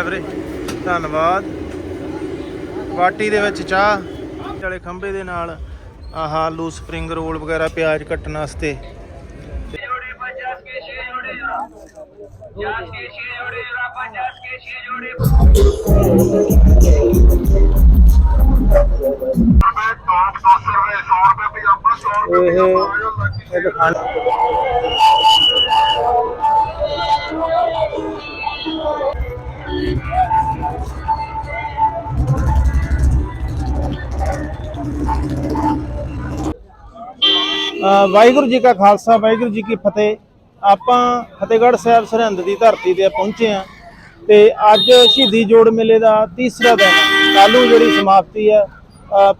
ਆ ਵੀਰੇ। ਧੰਨਵਾਦ। ਪਾਰਟੀ ਦੇ ਵਿੱਚ ਚਾਹ ਚਲੇ ਖੰਬੇ ਦੇ ਨਾਲ ਆਹ ਆਲੂ, ਸਪਰਿੰਗ ਰੋਲ ਵਗੈਰਾ, ਪਿਆਜ਼ ਕੱਟਣ ਵਾਸਤੇ। ਇਹ ਇਹ ਖਾਣਾ ਵਾਹਿਗੁਰੂ ਜੀ ਕਾ ਖਾਲਸਾ, ਵਾਹਿਗੁਰੂ ਜੀ ਕੀ ਫਤਿਹ। ਆਪਾਂ ਫਤਿਹਗੜ੍ਹ ਸਾਹਿਬ ਸਰਹੰਦ ਦੀ ਧਰਤੀ ਤੇ ਪਹੁੰਚੇ ਆ ਤੇ ਅੱਜ ਸ਼ਹੀਦੀ ਜੋੜ ਮੇਲੇ ਦਾ ਤੀਸਰਾ ਦਿਨ ਹੈ। ਨੂੰ ਜਿਹੜੀ ਸਮਾਪਤੀ ਹੈ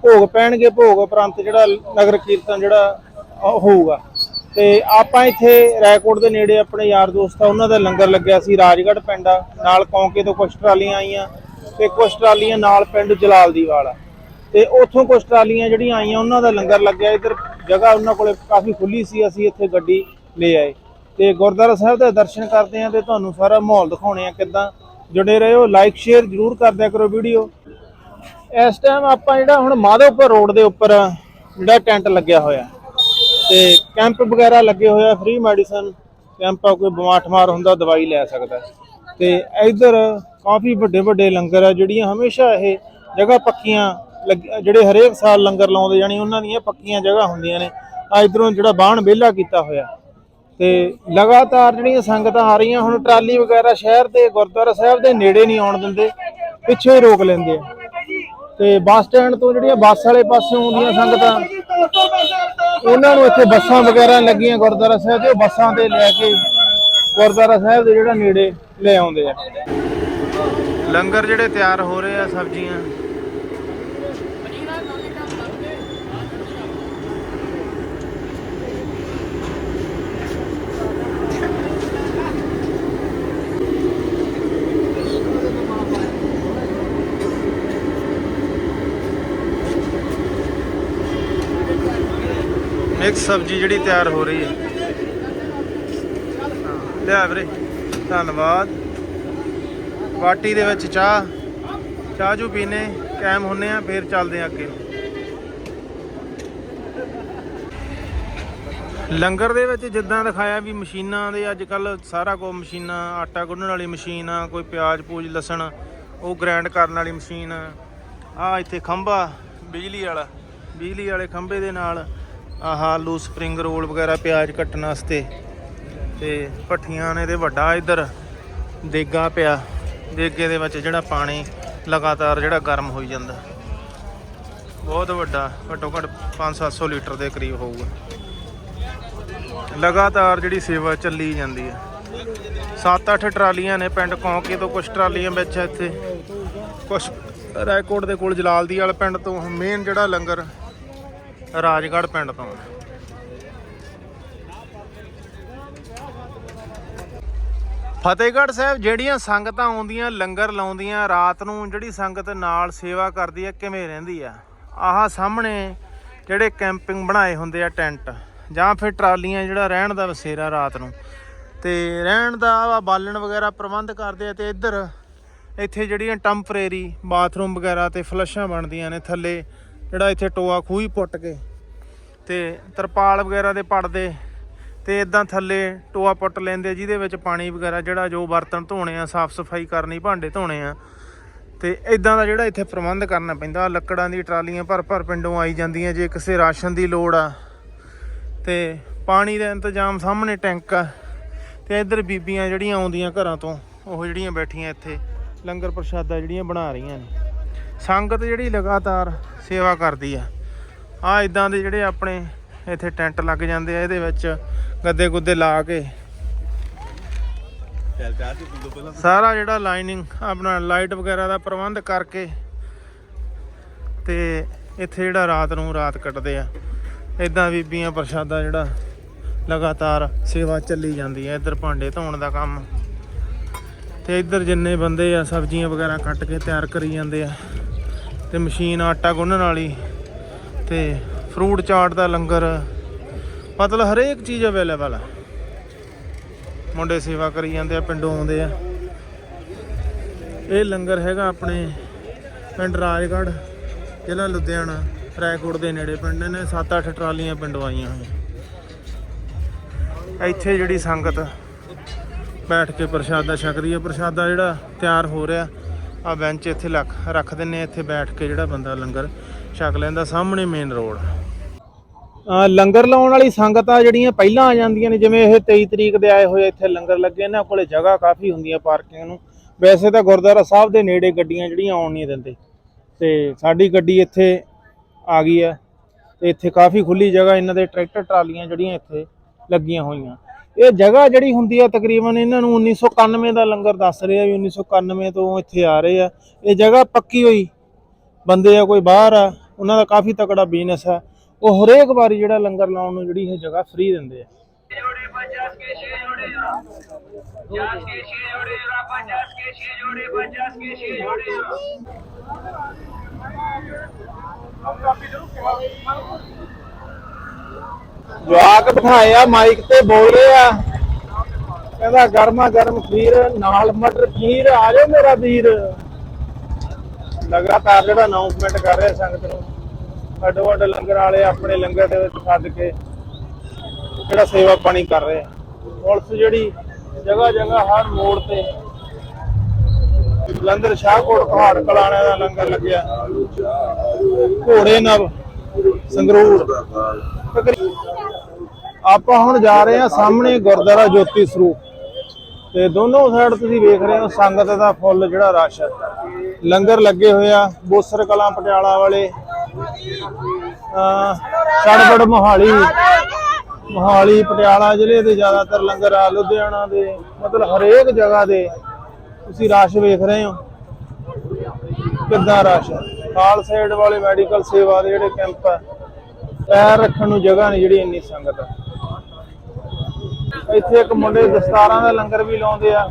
ਭੋਗ ਪੈਣਗੇ, ਭੋਗ ਉਪਰੰਤ ਜਿਹੜਾ ਨਗਰ ਕੀਰਤਨ ਜਿਹੜਾ ਹੋਊਗਾ। ਤੇ ਆਪਾਂ ਇੱਥੇ ਰਾਏਕੋਟ ਦੇ ਨੇੜੇ ਆਪਣੇ ਯਾਰ ਦੋਸਤ ਆ, ਉਹਨਾਂ ਦਾ ਲੰਗਰ ਲੱਗਿਆ ਸੀ, ਰਾਜਗੜ੍ਹ ਪਿੰਡ ਆ। ਨਾਲ ਕੌਂਕੇ ਤੋਂ ਕੁਝ ਟਰਾਲੀਆਂ ਆਈਆਂ ਤੇ ਕੁਝ ਟਰਾਲੀਆਂ ਨਾਲ ਪਿੰਡ ਜਲਾਲ ਦੀ ਵਾਲਾ ਤੇ ਉੱਥੋਂ ਕੁਝ ਟਰਾਲੀਆਂ ਜਿਹੜੀਆਂ ਆਈਆਂ, ਉਹਨਾਂ ਦਾ ਲੰਗਰ ਲੱਗਿਆ ਇੱਧਰ ਜਗ੍ਹਾ ਉਹਨਾਂ ਕੋਲੇ ਕਾਫੀ ਖੁੱਲੀ ਸੀ, ਅਸੀਂ ਇੱਥੇ ਗੱਡੀ ਲੈ ਆਏ। ਤੇ ਗੁਰਦੁਆਰਾ ਸਾਹਿਬ ਦੇ ਦਰਸ਼ਨ ਕਰਦੇ ਆਂ ਤੇ ਤੁਹਾਨੂੰ ਸਾਰਾ ਮਾਹੌਲ ਦਿਖਾਉਣੇ ਆ ਕਿੱਦਾਂ। ਜੁੜੇ ਰਹੋ ਲਾਈਕ ਸ਼ੇਅਰ ਜਰੂਰ ਕਰਦਿਆ ਕਰੋ ਵੀਡੀਓ। ਇਸ ਟਾਈਮ ਆਪਾਂ ਜਿਹੜਾ ਹੁਣ ਮਾਧੋਪੁਰ ਰੋਡ ਦੇ ਉੱਪਰ ਜਿਹੜਾ ਟੈਂਟ ਲੱਗਿਆ ਹੋਇਆ। ਤੇ ਕੈਂਪ ਵਗੈਰਾ ਲੱਗੇ ਹੋਇਆ ਫ੍ਰੀ ਮੈਡੀਸਨ ਕੈਂਪ ਆ, ਕੋਈ ਬਿਮਾਰ ਠਮਾਰ ਹੁੰਦਾ ਦਵਾਈ ਲੈ ਸਕਦਾ। ਹੈ। ਤੇ ਇੱਧਰ ਕਾਫੀ ਵੱਡੇ ਵੱਡੇ ਲੰਗਰ ਆ, ਜਿਹੜੀਆਂ ਹਮੇਸ਼ਾ ਇਹ ਜਗ੍ਹਾ ਪੱਕੀਆਂ ਜਿਹੜੇ ਹਰੇਕ ਸਾਲ ਲੰਗਰ ਲਾਉਂਦੇ ਜਾਣੀ ਉਹਨਾਂ ਦੀਆਂ ਪੱਕੀਆਂ ਜਗ੍ਹਾ ਹੁੰਦੀਆਂ ਨੇ ਆ ਇਧਰੋਂ ਜਿਹੜਾ ਬਾਹਣ ਵਿਹਲਾ ਕੀਤਾ ਹੋਇਆ। ਤੇ ਲਗਾਤਾਰ ਜਿਹੜੀਆਂ ਸੰਗਤਾਂ ਆ ਰਹੀਆਂ, ਹੁਣ ਟਰਾਲੀ ਵਗੈਰਾ ਸ਼ਹਿਰ ਦੇ, ਗੁਰਦੁਆਰਾ ਸਾਹਿਬ ਦੇ ਨੇੜੇ ਨਹੀਂ ਆਉਣ ਦਿੰਦੇ, ਪਿੱਛੇ ਹੀ ਰੋਕ ਲੈਂਦੇ ਆ। ਤੇ ਬੱਸ ਸਟੈਂਡ ਤੋਂ ਜਿਹੜੀਆਂ ਬੱਸ ਵਾਲੇ ਪਾਸਿਓਂ ਆਉਂਦੀਆਂ ਸੰਗਤਾਂ, ਉਹਨਾਂ ਨੂੰ ਇੱਥੇ ਬੱਸਾਂ ਵਗੈਰਾ ਲੱਗੀਆਂ ਗੁਰਦੁਆਰਾ ਸਾਹਿਬ ਦੇ ਬੱਸਾਂ ਤੇ ਲੈ ਕੇ ਗੁਰਦੁਆਰਾ ਸਾਹਿਬ ਦੇ ਜਿਹੜਾ ਨੇੜੇ ਲੈ ਆਉਂਦੇ ਆ। ਲੰਗਰ ਜਿਹੜੇ ਤਿਆਰ ਹੋ ਰਹੇ ਆ ਸਬਜ਼ੀਆਂ ਮਿਕਸ ਸਬਜ਼ੀ ਜਿਹੜੀ ਤਿਆਰ ਹੋ ਰਹੀ ਹੈ। ਲਿਆ ਵੀਰੇ, ਧੰਨਵਾਦ। ਵਾਟੀ ਦੇ ਵਿੱਚ ਚਾਹ। ਚਾਹ ਜੂ ਪੀਨੇ, ਕਾਇਮ ਹੁੰਨੇ ਆ, ਫੇਰ ਚੱਲਦੇ ਆ ਅੱਗੇ। ਲੰਗਰ ਦੇ ਵਿੱਚ ਜਿੱਦਾਂ ਦਿਖਾਇਆ ਵੀ ਮਸ਼ੀਨਾਂ ਦੇ ਅੱਜ ਕੱਲ ਸਾਰਾ ਕੁਝ ਮਸ਼ੀਨਾਂ, ਆਟਾ ਗੁੰਨਣ ਵਾਲੀ ਮਸ਼ੀਨ ਆ, ਕੋਈ ਪਿਆਜ਼, ਪੂਜ, ਲਸਣ, ਉਹ ਗ੍ਰਾਈਂਡ ਕਰਨ ਵਾਲੀ ਮਸ਼ੀਨ ਆ। ਇੱਥੇ ਖੰਭਾ, ਬਿਜਲੀ ਵਾਲਾ, ਬਿਜਲੀ ਵਾਲੇ ਖੰਭੇ ਦੇ ਨਾਲ ਆਹ ਆਲੂ ਸਪਰਿੰਗ ਰੋਲ ਵਗੈਰਾ ਪਿਆਜ਼ ਕੱਟਣ ਵਾਸਤੇ ਤੇ ਭੱਠੀਆਂ ਨੇ ਤੇ ਵੱਡਾ ਇੱਧਰ ਦੇਗਾ ਪਿਆ। ਦੇਗੇ ਦੇ ਵਿੱਚ ਜਿਹੜਾ ਪਾਣੀ ਲਗਾਤਾਰ ਜਿਹੜਾ ਗਰਮ ਹੋਈ ਜਾਂਦਾ। ਬਹੁਤ ਵੱਡਾ, ਘੱਟੋ ਘੱਟ 5-700 ਲੀਟਰ ਦੇ ਕਰੀਬ ਹੋਊਗਾ। ਲਗਾਤਾਰ ਜਿਹੜੀ ਸੇਵਾ ਚੱਲੀ ਜਾਂਦੀ ਹੈ 7-8 ਟਰਾਲੀਆਂ ਨੇ ਪਿੰਡ ਕੌਂਕੇ ਤੋਂ ਕੁਝ ਟਰਾਲੀਆਂ ਵਿੱਚ ਇੱਥੇ। ਕੁਝ ਰਾਏਕੋਟ ਦੇ ਕੋਲ ਜਲਾਲਦੀ ਵਾਲੇ ਪਿੰਡ ਤੋਂ ਮੇਨ ਜਿਹੜਾ ਲੰਗਰ ਰਾਜਗੜ੍ਹ ਪਿੰਡ ਤੋਂ। ਫਤਿਹਗੜ੍ਹ ਸਾਹਿਬ, ਜਿਹੜੀਆਂ ਸੰਗਤਾਂ ਆਉਂਦੀਆਂ, ਲੰਗਰ ਲਾਉਂਦੀਆਂ, ਰਾਤ ਨੂੰ ਜਿਹੜੀ ਸੰਗਤ ਨਾਲ ਸੇਵਾ ਕਰਦੀ ਹੈ ਕਿਵੇਂ ਰਹਿੰਦੀ ਆ? ਆਹ ਸਾਹਮਣੇ ਜਿਹੜੇ ਕੈਂਪਿੰਗ ਬਣਾਏ ਹੁੰਦੇ ਆ, ਟੈਂਟ, ਜਾਂ ਫਿਰ ਟਰਾਲੀਆਂ ਜਿਹੜਾ ਰਹਿਣ ਦਾ ਵਸੇਰਾ ਰਾਤ ਨੂੰ। ਤੇ ਰਹਿਣ ਦਾ ਵਾ, ਬਾਲਣ ਵਗੈਰਾ ਪ੍ਰਬੰਧ ਕਰਦੇ ਆ ਤੇ ਇੱਧਰ ਇੱਥੇ ਜਿਹੜੀਆਂ ਟੈਂਪਰੇਰੀ, ਬਾਥਰੂਮ ਵਗੈਰਾ ਤੇ ਫਲਸ਼ਾਂ ਬਣਦੀਆਂ ਨੇ ਥੱਲੇ। ਜਿਹੜਾ ਇੱਥੇ ਟੋਆ ਖੂਹੀ ਪੁੱਟ ਕੇ ਤੇ ਤਰਪਾਲ ਵਗੈਰਾ ਦੇ ਪੜਦੇ ਤੇ ਇਦਾਂ ਥੱਲੇ ਟੋਆ ਪੁੱਟ ਲੈਂਦੇ, ਜਿਹਦੇ ਵਿੱਚ ਪਾਣੀ ਵਗੈਰਾ ਜਿਹੜਾ ਜੋ ਬਰਤਨ ਧੋਣੇ ਆ, ਸਾਫ਼ ਸਫ਼ਾਈ ਕਰਨੀ, ਭਾਂਡੇ ਧੋਣੇ ਆ। ਤੇ ਇਦਾਂ ਦਾ ਜਿਹੜਾ ਇੱਥੇ ਪ੍ਰਬੰਧ ਕਰਨਾ ਪੈਂਦਾ, ਲੱਕੜਾਂ ਦੀ ਟਰਾਲੀਆਂ ਭਰ ਭਰ ਪਿੰਡੋਂ ਆਈ ਜਾਂਦੀਆਂ, ਜੇ ਕਿਸੇ ਰਾਸ਼ਨ ਦੀ ਲੋੜ ਆ। ਤੇ ਪਾਣੀ ਦਾ ਇੰਤਜ਼ਾਮ ਸਾਹਮਣੇ ਟੈਂਕ ਆ, ਤੇ ਇੱਧਰ ਬੀਬੀਆਂ ਜਿਹੜੀਆਂ ਆਉਂਦੀਆਂ ਘਰਾਂ ਤੋਂ, ਉਹ ਜਿਹੜੀਆਂ ਬੈਠੀਆਂ ਇੱਥੇ, ਲੰਗਰ ਪ੍ਰਸ਼ਾਦਾ ਜਿਹੜੀਆਂ ਬਣਾ ਰਹੀਆਂ ਨੇ। ਸੰਗਤ ਜਿਹੜੀ ਲਗਾਤਾਰ ਸੇਵਾ ਕਰਦੀ ਆ। ਆ ਇਦਾਂ ਦੇ ਜਿਹੜੇ ਆਪਣੇ ਇੱਥੇ ਟੈਂਟ ਲੱਗ ਜਾਂਦੇ ਆ ਇਹਦੇ ਵਿੱਚ ਗੱਦੇ ਗੁੱਦੇ ਲਾ ਕੇ। ਸਾਰਾ ਜਿਹੜਾ ਲਾਈਨਿੰਗ ਆਪਣਾ ਲਾਈਟ ਵਗੈਰਾ ਦਾ ਪ੍ਰਬੰਧ ਕਰਕੇ ਤੇ ਇੱਥੇ ਜਿਹੜਾ ਰਾਤ ਨੂੰ ਰਾਤ ਕੱਟਦੇ ਆ। ਇਦਾਂ ਬੀਬੀਆਂ ਪ੍ਰਸ਼ਾਦਾ ਜਿਹੜਾ ਲਗਾਤਾਰ ਸੇਵਾ ਚੱਲੀ ਜਾਂਦੀ ਹੈ ਇੱਧਰ ਭਾਂਡੇ ਧੋਣ ਦਾ ਕੰਮ। ਤੇ ਇੱਧਰ ਜਿੰਨੇ ਬੰਦੇ ਆ ਸਬਜ਼ੀਆਂ ਵਗੈਰਾ ਕੱਟ ਕੇ ਤਿਆਰ ਕਰੀ ਜਾਂਦੇ ਆ। ਤੇ ਮਸ਼ੀਨ ਆਟਾ ਗੁੰਨਣ ਵਾਲੀ ਤੇ ਫਰੂਟ ਚਾਟ ਦਾ ਲੰਗਰ। ਮਤਲਬ ਹਰੇਕ ਚੀਜ਼ ਅਵੇਲੇਬਲ ਆ। ਮੁੰਡੇ ਸੇਵਾ ਕਰੀ ਜਾਂਦੇ ਆ, ਪਿੰਡੋਂ ਆਉਂਦੇ ਆ। ਇਹ ਲੰਗਰ ਹੈਗਾ ਆਪਣੇ ਪਿੰਡ ਰਾਜਗੜ੍ਹ, ਜ਼ਿਲ੍ਹਾ ਲੁਧਿਆਣਾ ਰੈਕੋਟ ਦੇ ਨੇੜੇ ਪਿੰਡ ਨੇ 7-8 ਟਰਾਲੀਆਂ ਪਿੰਡੋਂ ਆਈਆਂ ਹੋਈਆਂ। ਇੱਥੇ ਜਿਹੜੀ ਸੰਗਤ ਬੈਠ ਕੇ ਪ੍ਰਸ਼ਾਦਾ ਛਕਦੀ ਹੈ ਪ੍ਰਸ਼ਾਦਾ ਜਿਹੜਾ ਤਿਆਰ ਹੋ ਰਿਹਾ ਆ ਬੈਂਚ ਇੱਥੇ ਲੱਖ ਰੱਖ ਦਿੰਨੇ ਇੱਥੇ ਬੈਠ ਕੇ ਜਿਹੜਾ ਬੰਦਾ ਲੰਗਰ ਛਕ ਲੈਂਦਾ, ਸਾਹਮਣੇ ਮੇਨ ਰੋਡ ਲੰਗਰ ਲਾਉਣ ਵਾਲੀ ਸੰਗਤਾਂ ਜਿਹੜੀਆਂ ਪਹਿਲਾਂ ਆ ਜਾਂਦੀਆਂ ਨੇ, ਜਿਵੇਂ ਇਹ 23 ਤਰੀਕ ਦੇ ਆਏ ਹੋਏ ਇੱਥੇ ਲੰਗਰ ਲੱਗੇ ਇਹਨਾਂ ਕੋਲੇ ਜਗ੍ਹਾ ਕਾਫੀ ਹੁੰਦੀ ਹੈ ਪਾਰਕਿੰਗ ਨੂੰ। ਵੈਸੇ ਤਾਂ ਗੁਰਦੁਆਰਾ ਸਾਹਿਬ ਦੇ ਨੇੜੇ ਗੱਡੀਆਂ ਜਿਹੜੀਆਂ ਆਉਣ ਨਹੀਂ ਦਿੰਦੇ। ਤੇ ਸਾਡੀ ਗੱਡੀ ਇੱਥੇ ਆ ਗਈ ਹੈ ਤੇ ਇੱਥੇ ਕਾਫੀ ਖੁੱਲੀ ਜਗ੍ਹਾ, ਇਹਨਾਂ ਦੇ ਟਰੈਕਟਰ, ਟਰਾਲੀਆਂ ਜਿਹੜੀਆਂ ਇੱਥੇ ਲੱਗੀਆਂ ਹੋਈਆਂ। ਇਹ ਜਗ੍ਹਾ ਜਿਹੜੀ ਹੁੰਦੀ ਆ ਤਕਰੀਬਨ ਇਹਨਾਂ ਨੂੰ 1991 ਦਾ ਲੰਗਰ ਦੱਸ ਰਹੇ ਆ ਵੀ 1991 ਤੋਂ ਇੱਥੇ ਆ ਰਹੇ ਆ ਇਹ ਜਗ੍ਹਾ ਪੱਕੀ ਹੋਈ ਬੰਦੇ ਆ ਕੋਈ ਬਾਹਰ ਆ ਉਹਨਾਂ ਦਾ ਕਾਫੀ ਤਕੜਾ ਬਿਜ਼ਨਸ ਆ ਉਹ ਹਰੇਕ ਵਾਰੀ ਜਿਹੜਾ ਲੰਗਰ ਲਾਉਣ ਨੂੰ ਜਿਹੜੀ ਇਹ ਜਗ੍ਹਾ ਫ੍ਰੀ ਦਿੰਦੇ ਆ जोड़े पचास के ਜਵਾਕ ਬਿਠਾਏ ਆ, ਮਾਈਕ ਤੇ ਬੋਲੇ ਆ। ਕਹਿੰਦਾ, ਗਰਮਾ ਗਰਮ ਖੀਰ, ਨਾਲ ਮਟਰ ਖੀਰ, ਆ ਜਾਓ ਮੇਰਾ ਵੀਰ। ਲਗਾਤਾਰ ਜਿਹੜਾ ਅਨਾਉਂਸਮੈਂਟ ਕਰ ਰਿਹਾ ਸੰਗਤ ਨੂੰ ਵੱਡੇ ਵੱਡੇ ਲੰਗਰ ਵਾਲੇ ਆਪਣੇ ਲੰਗਰ ਦੇ ਵਿੱਚ ਛੱਡ ਕੇ ਜਿਹੜਾ ਸੇਵਾ ਪਾਣੀ ਕਰ ਰਹੇ ਆ। ਪੁਲਿਸ ਜਿਹੜੀ ਜਗ੍ਹਾ ਜਗ੍ਹਾ ਹਰ ਮੋੜ ਤੇ ਜਲੰਧਰ ਸ਼ਾਹਕੋਟ, ਪਹਾੜ ਕਲਾਣਾ ਦਾ ਲੰਗਰ ਲੱਗਿਆ। ਘੋੜੇ ਨਾਲ ਸੰਗਰੂਰ। ਆਪਾਂ ਹੁਣ ਜਾ ਰਹੇ ਹਾਂ ਸਾਹਮਣੇ ਗੁਰਦੁਆਰਾ ਜੋਤੀ ਸਰੂਪ। ਤੇ ਦੋਨੋਂ ਸਾਈਡ ਤੁਸੀਂ ਵੇਖ ਰਹੇ ਹੋ, ਸੰਗਤ ਦਾ ਫੁੱਲ ਜਿਹੜਾ ਰਸ਼ ਹੈ। ਲੰਗਰ ਲੱਗੇ ਹੋਏ ਆ, ਬੋਸਰ ਕਲਾਂ ਪਟਿਆਲਾ ਵਾਲੇ ਅ ਛੜਬੜ ਮੋਹਾਲੀ ਮੋਹਾਲੀ, ਪਟਿਆਲਾ ਜ਼ਿਲ੍ਹੇ ਦੇ ਜ਼ਿਆਦਾਤਰ ਲੰਗਰ ਆ, ਲੁਧਿਆਣਾ ਦੇ, ਮਤਲਬ ਹਰੇਕ ਜਗ੍ਹਾ ਦੇ। ਤੁਸੀਂ ਰਸ਼ ਵੇਖ ਰਹੇ ਹੋ। ਕਿੱਦਾਂ ਰਸ਼ ਹੈ? ਖਾਲ ਸਾਈਡ ਵਾਲੇ ਮੈਡੀਕਲ ਸੇਵਾ ਦੇ ਜਿਹੜੇ ਕੈਂਪ ਆ, ਪੈਰ ਰੱਖਣ ਨੂੰ ਜਗ੍ਹਾ ਨਹੀਂ ਜਿਹੜੀ ਇੰਨੀ ਸੰਗਤ। ਆ ਇੱਥੇ ਇੱਕ ਮੁੰਡੇ ਦਸਤਾਰਾਂ ਦਾ ਲੰਗਰ ਵੀ ਲਾਉਂਦੇ ਆ।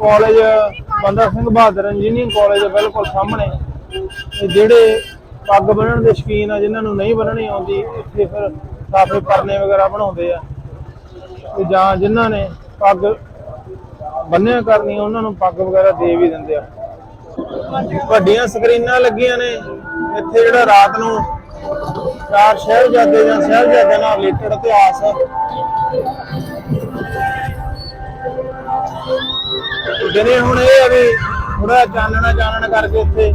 ਕਾਲਜ ਬੰਦਾ ਸਿੰਘ ਬਹਾਦਰ ਇੰਜੀਨੀਅਰਿੰਗ ਕਾਲਜ ਦੇ ਬਿਲਕੁਲ ਸਾਹਮਣੇ। ਤੇ ਜਿਹੜੇ ਪੱਗ ਬੰਨਣ ਦੇ ਸ਼ੌਕੀਨ ਆ, ਜਿਨ੍ਹਾਂ ਨੂੰ ਨਹੀਂ ਬੰਨਣੀ ਆਉਂਦੀ, ਇੱਥੇ ਫਿਰ ਸਾਫੇ ਪਰਨੇ ਵਗੈਰਾ ਬਣਾਉਂਦੇ ਆ। ਤੇ ਜਾਂ ਜਿਨ੍ਹਾਂ ਨੇ ਪੱਗ ਬੰਨਿਆ ਕਰਨੀ, ਉਹਨਾਂ ਨੂੰ ਪੱਗ ਵਗੈਰਾ ਦੇ ਵੀ ਦਿੰਦੇ ਆ। ਵੱਡੀਆਂ ਸਕਰੀਨਾਂ ਲੱਗੀਆਂ ਨੇ। ਇੱਥੇ ਜਿਹੜਾ ਰਾਤ ਨੂੰ ਚਾਰ ਸ਼ਹਿਰਜ਼ਾਦੇ ਜਾਂ ਸ਼ਹਿਰਜ਼ਾਦਿਆਂ ਨਾਲ ਰਿਲੇਟਡ ਇਤਿਹਾਸ ਜਿਹਨੇ ਹੁਣ ਇਹ ਆ ਵੀ ਥੋੜਾ ਚਾਨਣਾ ਚਾਨਣ ਕਰਕੇ ਇੱਥੇ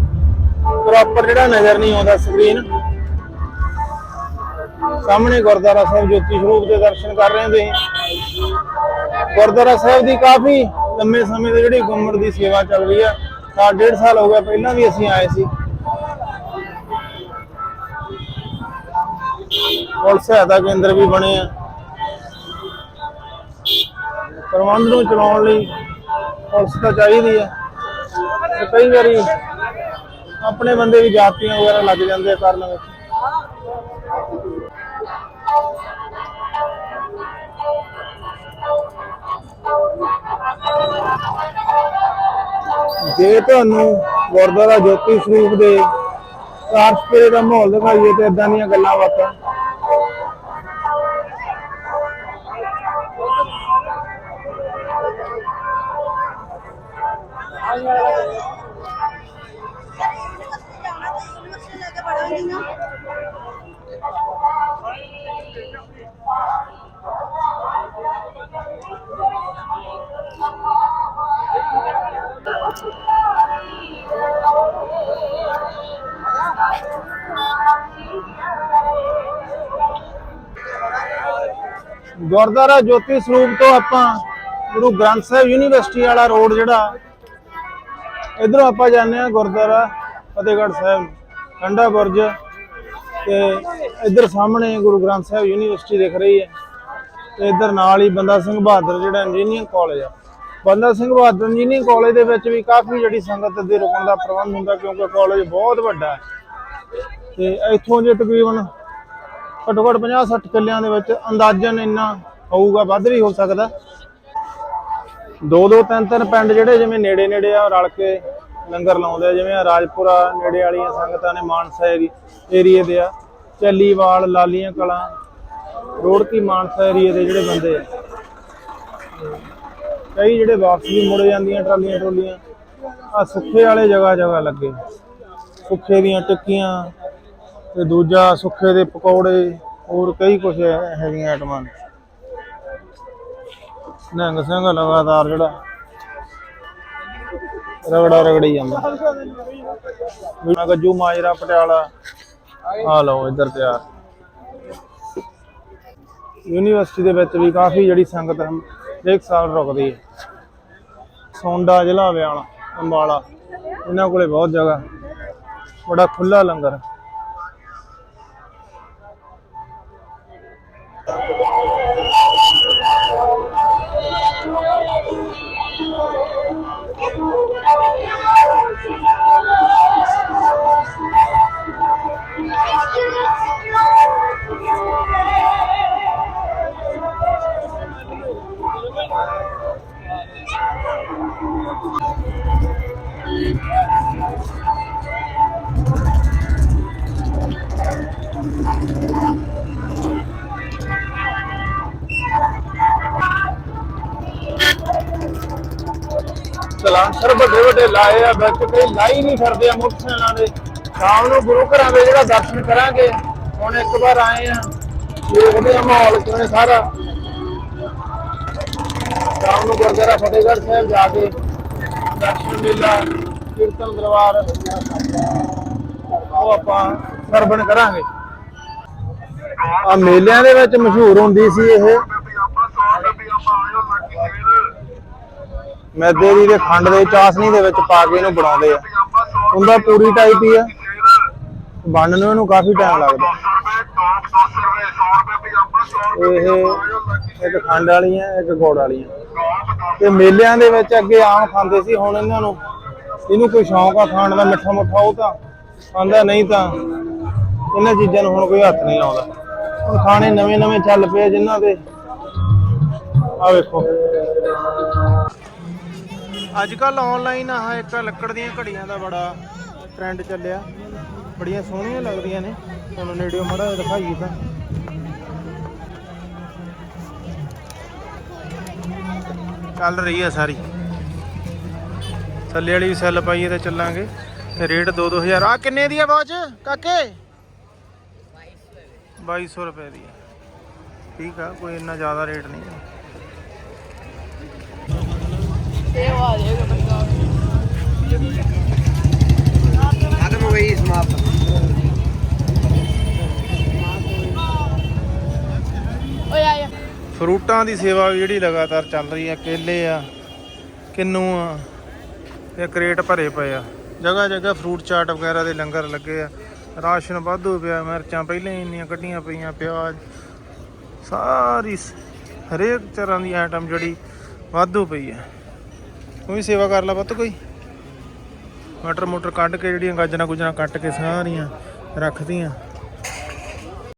ਪ੍ਰੋਪਰ ਜਿਹੜਾ ਨਜ਼ਰ ਨਹੀਂ ਆਉਂਦਾ ਸਕਰੀਨ ਸਾਹਮਣੇ ਗੁਰਦੁਆਰਾ ਸਾਹਿਬ ਜੋਤੀ ਸਰੂਪ ਦੇ ਦਰਸ਼ਨ ਕਰ ਰਹੇ ਹਾਂ ਤੁਸੀਂ। ਗੁਰਦੁਆਰਾ ਸਾਹਿਬ ਦੀ ਕਾਫੀ ਲੰਮੇ ਸਮੇਂ ਤੋਂ ਜਿਹੜੀ ਗੁੰਮੜ ਦੀ ਸੇਵਾ ਚੱਲ ਰਹੀ ਆ। ਸਾਲ ਡੇਢ ਸਾਲ ਹੋ ਗਿਆ, ਪਹਿਲਾਂ ਵੀ ਅਸੀਂ ਆਏ ਸੀ। ਪੁਲਿਸ ਸਹਾਇਤਾ ਕੇਂਦਰ ਵੀ ਬਣੇ ਆ। ਪ੍ਰਬੰਧ ਨੂੰ ਚਲਾਉਣ ਲਈ ਪੁਲਿਸ ਤਾਂ ਚਾਹੀਦੀ ਆ। ਤੇ ਕਈ ਵਾਰੀ ਆਪਣੇ ਬੰਦੇ ਵੀ ਜਾਤੀਆਂ ਵਗੈਰਾ ਲੱਗ ਜਾਂਦੇ ਆ ਕਰਨ ਵਿੱਚ। ਜੇ ਤੁਹਾਨੂੰ ਗੁਰਦੁਆਰਾ ਜੋਤੀ ਸਰੂਪ ਦੇ ਕਾਰਸਪੁਰੇ ਦਾ ਮਾਹੌਲ ਦਿਖਾਈਏ ਤੇ ਇਦਾਂ ਦੀਆਂ ਗੱਲਾਂ ਬਾਤਾਂ। ਗੁਰਦੁਆਰਾ ਜੋਤੀ ਸਰੂਪ ਤੋਂ ਆਪਾਂ ਗੁਰੂ ਗ੍ਰੰਥ ਸਾਹਿਬ ਯੂਨੀਵਰਸਿਟੀ ਵਾਲਾ ਰੋਡ ਜਿਹੜਾ, ਇਧਰੋਂ ਆਪਾਂ ਜਾਂਦੇ ਆ ਗੁਰਦੁਆਰਾ ਫਤਿਹਗੜ੍ਹ ਸਾਹਿਬ, ਠੰਡਾ ਬੁਰਜ ਤੇ ਇੱਧਰ ਸਾਹਮਣੇ ਗੁਰੂ ਗ੍ਰੰਥ ਸਾਹਿਬ ਯੂਨੀਵਰਸਿਟੀ ਦਿਖ ਰਹੀ ਹੈ ਤੇ ਇੱਧਰ ਨਾਲ ਹੀ ਬੰਦਾ ਸਿੰਘ ਬਹਾਦਰ ਜਿਹੜਾ ਇੰਜੀਨੀਅਰਿੰਗ ਕਾਲਜ ਆ। ਬੰਦਾ ਸਿੰਘ ਬਹਾਦਰ ਇੰਜੀਨੀਅਰਿੰਗ ਕਾਲਜ ਦੇ ਵਿੱਚ ਵੀ ਕਾਫੀ ਜਿਹੜੀ ਸੰਗਤ ਦੇ ਰੁਕਣ ਦਾ ਪ੍ਰਬੰਧ ਹੁੰਦਾ ਕਿਉਂਕਿ ਕਾਲਜ ਬਹੁਤ ਵੱਡਾ ਹੈ। ਤੇ ਇੱਥੋਂ ਜੇ ਤਕਰੀਬਨ ਘੱਟੋ ਘੱਟ 50 60 ਕਿੱਲਿਆਂ ਦੇ ਵਿੱਚ ਅੰਦਾਜ਼ਨ ਇੰਨਾ ਹੋਊਗਾ, ਵੱਧ ਵੀ ਹੋ ਸਕਦਾ। ਦੋ ਦੋ ਤਿੰਨ ਤਿੰਨ ਪਿੰਡ ਜਿਹੜੇ ਜਿਵੇਂ ਨੇੜੇ ਨੇੜੇ ਆ, ਰਲ ਕੇ ਲੰਗਰ ਲਾਉਂਦੇ ਆ, ਜਿਵੇਂ ਰਾਜਪੁਰਾ ਨੇੜੇ ਵਾਲੀਆਂ ਸੰਗਤਾਂ ਨੇ ਮਾਨਸਾ ਏਰੀਏ ਦੇ ਆ ਚੱਲੀਵਾਲ ਲਾਲੀਆਂ ਕਲਾਂ, ਰੋੜਕੀ ਮਾਨਸਾ ਏਰੀਏ ਦੇ ਜਿਹੜੇ ਬੰਦੇ ਆ। ਕਈ ਜਿਹੜੇ ਵਾਪਸ ਵੀ ਮੁੜ ਜਾਂਦੀਆਂ ਟਰਾਲੀਆਂ ਟਰੋਲੀਆਂ ਆ ਸੁੱਖੇ ਵਾਲੇ ਜਗ੍ਹਾ ਜਗ੍ਹਾ ਲੱਗੇ। ਸੁੱਖੇ ਦੀਆਂ ਟਿੱਕੀਆਂ ਤੇ ਦੂਜਾ ਸੁੱਕੇ ਦੇ ਪਕੌੜੇ, ਹੋਰ ਕਈ ਕੁਝ ਹੈਗੀਆਂ ਆਈਟਮਾਂ ਨੰਗ ਸਿੰਘ ਲਗਾਤਾਰ ਜਿਹੜਾ ਰਗੜਾ ਰਗੜੀ ਜਾਂਦਾ। ਮੈਂ ਗੱਜੂ ਮਾਜਰਾ ਪਟਿਆਲਾ। ਆ ਲਓ, ਇੱਧਰ ਤਿਆਰ। ਯੂਨੀਵਰਸਿਟੀ ਦੇ ਵਿੱਚ ਵੀ ਕਾਫੀ ਜਿਹੜੀ ਸੰਗਤ ਹੈ, ਹਰੇਕ ਸਾਲ ਰੁਕਦੀ ਹੈ। ਸੌਂਡਾ ਜ਼ਿਲ੍ਹਾ ਵਿਆਲਾ ਅੰਬਾਲਾ। ਇਹਨਾਂ ਕੋਲੇ ਬਹੁਤ ਜਗ੍ਹਾ। ਬੜਾ ਖੁੱਲਾ ਲੰਗਰ ਸਲਾਂਸਰ ਵੱਡੇ ਵੱਡੇ ਲਾਏ ਆ ਵਿੱਚ ਕਈ ਲਾਈ ਨਹੀਂ ਫਿਰਦੇ ਆ ਮੋਟਰਸਾਈਕਲਾਂ ਦੇ। ਸ਼ਾਮ ਨੂੰ ਗੁਰੂ ਘਰਾਂ ਦੇ ਜਿਹੜਾ ਦਰਸ਼ਨ ਕਰਾਂਗੇ, ਹੁਣ ਇੱਕ ਵਾਰ ਆਏ ਆ। ਦੇਖਦੇ ਆ ਮਾਹੌਲ ਕਿਵੇਂ ਸਾਰਾ। ਸ਼ਾਮ ਨੂੰ ਗੁਰਦੁਆਰਾ ਫਤਿਹਗੜ੍ਹ ਸਾਹਿਬ ਜਾ ਕੇ ਦਰਸ਼ਨ ਮੇਲਾ, ਕੀਰਤਨ ਦਰਬਾਰ, ਉਹ ਆਪਾਂ ਸਰਵਣ ਕਰਾਂਗੇ। ਆ ਮੇਲਿਆਂ ਦੇ ਵਿੱਚ ਮਸ਼ਹੂਰ ਹੁੰਦੀ ਸੀ ਇਹ ਮੈਦੇ ਦੀ ਤੇ ਖੰਡ ਦੇ ਚਾਸਨੀ ਦੇ ਵਿੱਚ ਪਾ ਕੇ ਇਹਨੂੰ ਬਣਾਉਂਦੇ ਆ। ਹੁੰਦਾ ਪੂਰੀ ਟਾਈਪ ਹੀ ਆ। ਬਣਨ ਨੂੰ ਇਹਨੂੰ ਕਾਫੀ ਟਾਈਮ ਲੱਗਦਾ। ਇਹ ਇੱਕ ਖੰਡ ਵਾਲੀਆਂ ਇੱਕ ਗੁੜ ਵਾਲੀਆਂ ਤੇ ਮੇਲਿਆਂ ਦੇ ਵਿੱਚ ਅੱਗੇ ਆਮ ਖਾਂਦੇ ਸੀ, ਹੁਣ ਇਹਨਾਂ ਨੂੰ ਇਹਨੂੰ ਕੋਈ ਸ਼ੌਂਕ ਆ ਖਾਣ ਦਾ, ਮਿੱਠਾ ਮੁੱਠਾ ਉਹ ਤਾਂ ਖਾਂਦਾ, ਨਹੀਂ ਤਾਂ ਇਹਨਾਂ ਚੀਜ਼ਾਂ ਨੂੰ ਹੁਣ ਕੋਈ ਹੱਥ ਨਹੀਂ ਲਾਉਂਦਾ। ਹੁਣ ਖਾਣੇ ਨਵੇਂ ਨਵੇਂ ਚੱਲ ਪਏ ਆ ਜਿਨ੍ਹਾਂ ਦੇ। ਆ ਵੇਖੋ। ਅੱਜ ਕੱਲ ਆਨਲਾਈਨ ਆਹ ਇੱਕ ਲੱਕੜ ਦੀਆਂ ਘੜੀਆਂ ਦਾ ਬੜਾ ਟ੍ਰੈਂਡ ਚੱਲਿਆ। ਬੜੀਆਂ ਸੋਹਣੀਆਂ ਲੱਗਦੀਆਂ ਨੇ। ਤੁਹਾਨੂੰ ਨੇੜਿਓਂ ਮੜਾ ਦਿਖਾਈਏ ਤਾਂ। ਚੱਲ ਰਹੀ ਆ ਸਾਰੀ। ਥੱਲੇ ਵਾਲੀ ਵੀ ਸੈੱਲ ਪਾਈਏ ਤੇ ਚੱਲਾਂਗੇ। ਤੇ ਰੇਟ 2-2000 ਆ ਕਿੰਨੇ ਦੀ ਆ ਬਾਜ ਕਾਕੇ? 2200 ਰੁਪਏ ਦੀ ਆ। ਠੀਕ ਆ, ਕੋਈ ਇੰਨਾ ਜ਼ਿਆਦਾ ਰੇਟ ਨਹੀਂ ਆ। ਸਮਾਪਤ ਫਰੂਟਾਂ ਦੀ ਸੇਵਾ ਵੀ ਜਿਹੜੀ ਲਗਾਤਾਰ ਚੱਲ ਰਹੀ ਆ, ਕੇਲੇ ਆ, ਕਿੰਨੂ ਆ, ਇਹ ਕਰੇਟ ਭਰੇ ਪਏ ਆ। ਜਗ੍ਹਾ ਜਗ੍ਹਾ ਫਰੂਟ ਚਾਟ ਵਗੈਰਾ ਦੇ ਲੰਗਰ ਲੱਗੇ ਆ। ਰਾਸ਼ਨ ਵਾਧੂ ਪਿਆ, ਮਿਰਚਾਂ ਪਹਿਲਾਂ ਹੀ ਇੰਨੀਆਂ ਕੱਢੀਆਂ ਪਈਆਂ, ਪਿਆਜ਼, ਸਾਰੀ ਹਰੇਕ ਤਰ੍ਹਾਂ ਦੀ ਆਈਟਮ ਜਿਹੜੀ ਵਾਧੂ ਪਈ ਹੈ ਤੂੰ ਵੀ ਸੇਵਾ ਕਰ ਲੈ ਪੁੱਤ ਕੋਈ। ਮਟਰ ਮੋਟਰ ਕੱਢ ਕੇ ਜਿਹੜੀਆਂ ਗਾਜਰਾਂ ਗੁਜਰਾਂ ਕੱਟ ਕੇ ਸਾਰੀਆਂ ਰੱਖਦੀਆਂ